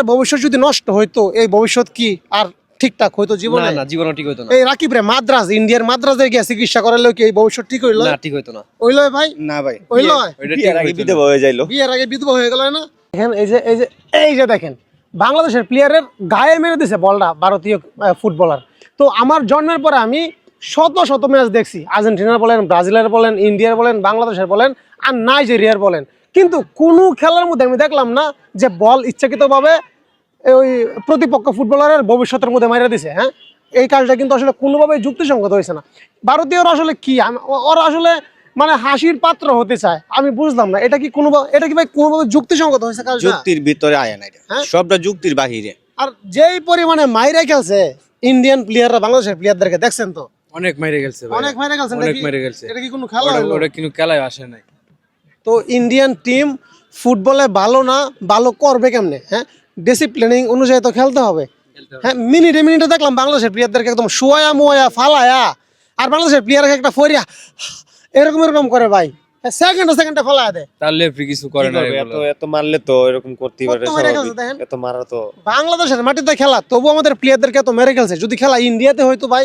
Better ভবিষ্যৎ যদি নষ্ট হইতো এই ভবিষ্যৎ কি আর ঠিকঠাক হইতো জীবনে? না না জীবনও ঠিক হইতো না। এই রাকিব রে মাদ্রাজ ইন্ডিয়ার মাদ্রাজে গিয়ে চিকিৎসা করালে কি এই ভবিষ্যৎ ঠিক হইল? না ঠিক হইতো না। হইল ভাই? না ভাই হইল বিয়ের আগে বিধবা হয়ে যাইলো। বিয়ের আগে বিধবা হয়ে গেল না? দেখেন এই যে এই যে এই যে দেখেন বাংলাদেশের প্লেয়ারের গায়ে মেরে দিছে বলটা ভারতীয় ফুটবলার তো আমার জন্মের পরে আমি শত শত ম্যাচ দেখছি। আর্জেন্টিনার বলেন ব্রাজিলের বলেন ইন্ডিয়ার বলেন বাংলাদেশের বলেন আর নাইজেরিয়ার বলেন। কিন্তু কোনো খেলার মধ্যে আমি দেখলাম না যে বল ইচ্ছাকৃতভাবে ওই প্রতিপক্ষ ফুটবলারের ভবিষ্যতের মধ্যে মাইরা দিছে হ্যাঁ? এই কাজটা কিন্তু আসলে কোনোভাবেই যুক্তিসঙ্গত হয়েছে না। ভারতীয়রা আসলে কি? ওরা আসলে মানে হাসির পাত্র হতে চায় আমি বুঝলাম না। এটা কি কোনো এটা কি ভাই কোনোভাবে যুক্তিসঙ্গত হয়েছে কাজটা? যুক্তির ভিতরে আয় না এটা। হ্যাঁ? সবটা যুক্তির বাহিরে। আর যেই পরিমাণে মাইরা খেলছে ইন্ডিয়ান প্লেয়াররা বাংলাদেশের প্লেয়ারদেরকে দেখছেন তো? অনেক গেছে ভাই। অনেক মাইরা খেলছেন অনেক নাকি? মেরে গেছে এটা কি কোনো খেলা হলো? ওটা কিন্তু খেলায় আসে নাই। তো ইন্ডিয়ান টিম ফুটবলে ভালো না ভালো করবে কেমনে হ্যাঁ? ডিসিপ্লিনিং অনুযায়ী তো খেলতে হবে। হ্যাঁ মিনিটে মিনিটে দেখলাম বাংলাদেশের প্লেয়ারদেরকে একদম শোয়া মোয়া ফালায়া। আর বাংলাদেশের প্লেয়ারকে একটা ফরিয়া এরকম এরকম করে ভাই। সেকেন্ডে সেকেন্ডে ফালায়া দেয়। তার লেফরি কিছু করে না এত এত মারলে তো এরকম করতেই পারে কত মেরে গেছে স্বাভাবিক। দেখেন। এত মারা তো বাংলাদেশের মাটিতে খেলা তবু আমাদের প্লেয়ারদেরকে এত মেরে খেলছে। যদি খেলা ইন্ডিয়াতে হয়তো ভাই।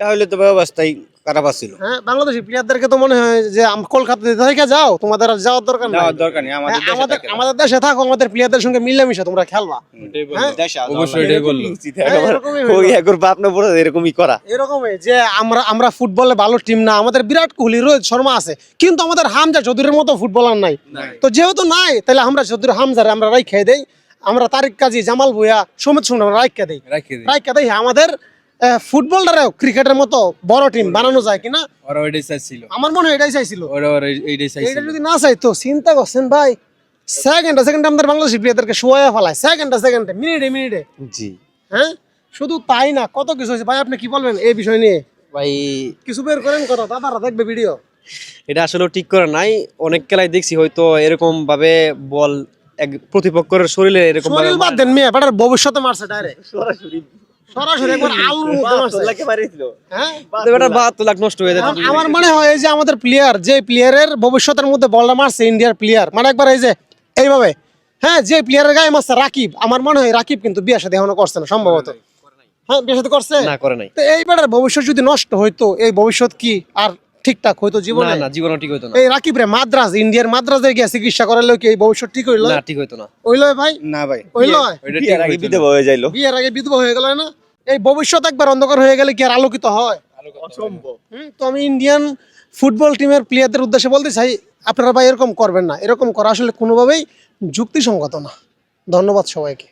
তাহলে তো ব্যবস্থাই খারাপ ছিল হ্যাঁ বাংলাদেশি প্লেয়ারদেরকে তো মনে হয় যে কলকাতা থেকে যাও তোমাদের আর যাওয়ার দরকার নাই দরকার নেই আমাদের হ্যাঁ, আমাদের দেশে থাকো আমাদের প্লেয়ারদের সঙ্গে মিলেমিশে তোমরা খেলবা ওটাই বলল। হ্যাঁ? দেশে আর অবশ্যই যাওয়া এটাই লাগে। বলল। উচিত হ্যাঁ, একেবারে। এরকমই হইল। ওই একর বাপ না পড়ে এরকমই করা এরকমই যে আমরা আমরা ফুটবলে ভালো টিম না আমাদের বিরাট কোহলি রোহিত শর্মা আছে কিন্তু আমাদের হামজা চৌধুরীর মতো ফুটবলার নাই তো যেহেতু নাই তাহলে আমরা চৌধুরী হামজারে আমরা রাই খেয়ে দেই আমরা তারিক কাজী জামাল ভুয়া সমিত সুমন আমরা রাইখা দেই। রাইখা দেই আমাদের আহ, ফুটবলটারেও ক্রিকেটের মতো বড় টিম বানানো যায় কিনা? ওরা ওইটাই চাইছিল। আমার মনে হয় এটাই চাইছিল। ওরা ওরা এইটাই এটা যদি না চাইতো চিন্তা করছেন ভাই। সেকেন্ডে সেকেন্ডে আমাদের বাংলাদেশি প্লেয়ারদেরকে শোয়া ফেলায়। সেকেন্ডে সেকেন্ডে মিনিটে মিনিটে জি। হ্যাঁ? শুধু তাই না কত কিছু হয়েছে। ভাই আপনি কি বলবেন এই বিষয় নিয়ে? ভাই কিছু বের করেন কথা দাদারা দেখবে ভিডিও এটা আসলে ঠিক করে নাই। অনেক খেলায় দেখছি হয়তো এরকম ভাবে বল এক প্রতিপক্ষের শরীরে এরকম ভাবে শরীর বাদ দেন মেয়ে বেটার ভবিষ্যতে মারছে ডাইরেক্ট সরাসরি একবার আলুর মধ্যে মারছে হ্যাঁ লাখ নষ্ট হয়ে আমার মনে হয় এই যে আমাদের প্লেয়ার যে প্লেয়ারের ভবিষ্যতের মধ্যে বলটা মারছে ইন্ডিয়ার প্লেয়ার মানে একবার এই যে এইভাবে হ্যাঁ যে প্লেয়ারের গায়ে মারছে রাকিব আমার মনে হয় রাকিব কিন্তু বিয়ের সাথে এখনও করছে না সম্ভবত। হ্যাঁ বিয়ের সাথে করছে? না করে নাই। তো এইবারের ভবিষ্যৎ যদি নষ্ট হইতো এই ভবিষ্যৎ কি? আর ঠিকঠাক হইতো জীবনে? না জীবনও ঠিক হইতো না। এই রাকিব রে মাদ্রাজ ইন্ডিয়ার মাদ্রাজে গিয়ে চিকিৎসা করালে কি এই ভবিষ্যৎ ঠিক হইল? না ঠিক হইতো না। হইল ভাই? না ভাই হইল ওইটা বিয়ের আগে বিধবা হয়ে যাইলো। বিয়ের আগে বিধবা হয়ে গেল না? এই ভবিষ্যৎ একবার অন্ধকার হয়ে গেলে কি আর আলোকিত হয়? অসম্ভব। তো আমি ইন্ডিয়ান ফুটবল টিমের প্লেয়ারদের উদ্দেশ্যে বলতে চাই আপনারা ভাই এরকম করবেন না। এরকম করা আসলে কোনোভাবেই যুক্তিসঙ্গত না। ধন্যবাদ সবাইকে।